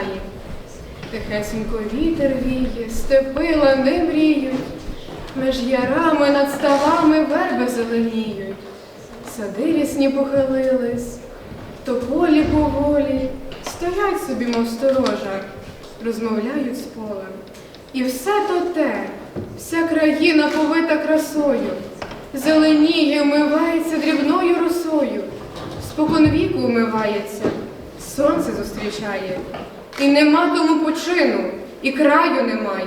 зустрічає. Тихесенько вітер віє, степи лани мріють, меж ярами над ставами верби зеленіють, сади рясні похилились, тополі поволі, стоять собі, мов сторожа, розмовляють з полем. І все то те, вся країна повита красою, зеленіє, вмивається дрібною росою, спокон віку вмивається, сонце зустрічає, і нема тому почину, і краю немає.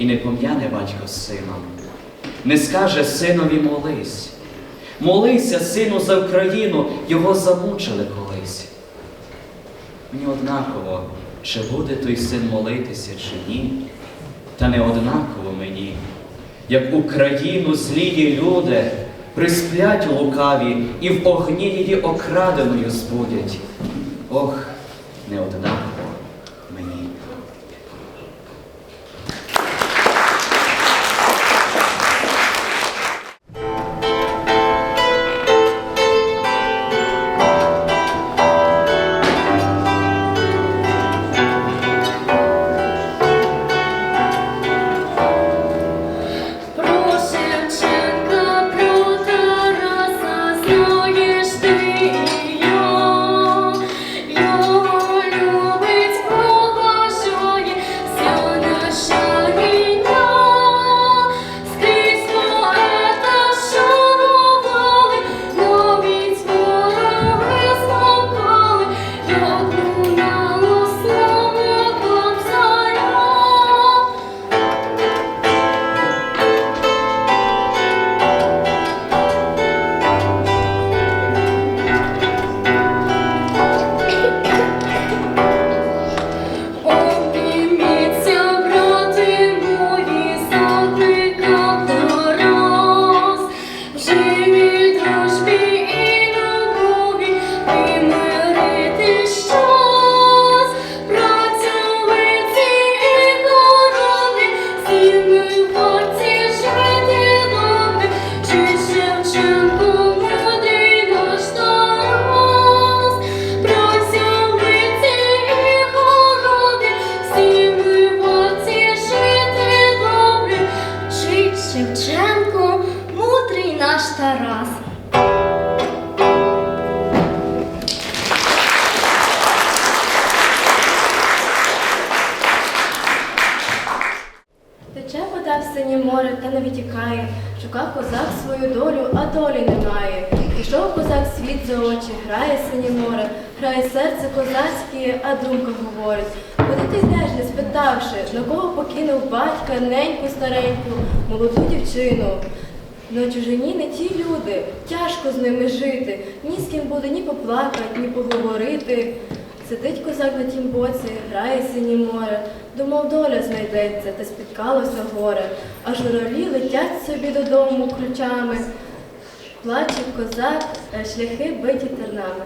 І не пом'яне батько сином, не скаже синові молись. Молися, сину, за Україну, його замучили колись. Мені однаково, чи буде той син молитися, чи ні, та не однаково мені, як Україну злії люди присплять у лукаві і в огні її окраденою збудять. Ох, не однаково Тарас? Тече вода в синє море та не витікає, шукав козак свою долю, а долі немає. Пішов козак свій дивиться очі, грає синє море, грає серце козацьке, а думка говорить. Куди ти йдеш, не спитавши, на кого покинув батька, неньку стареньку, молоду дівчину. На чужині не ті люди, тяжко з ними жити, ні з ким буде ні поплакати, ні поговорити. Сидить козак на тім боці, грає синє море, думав, доля знайдеться, та спіткалося горе, а журавлі летять собі додому ключами. Плаче козак, шляхи биті тернами.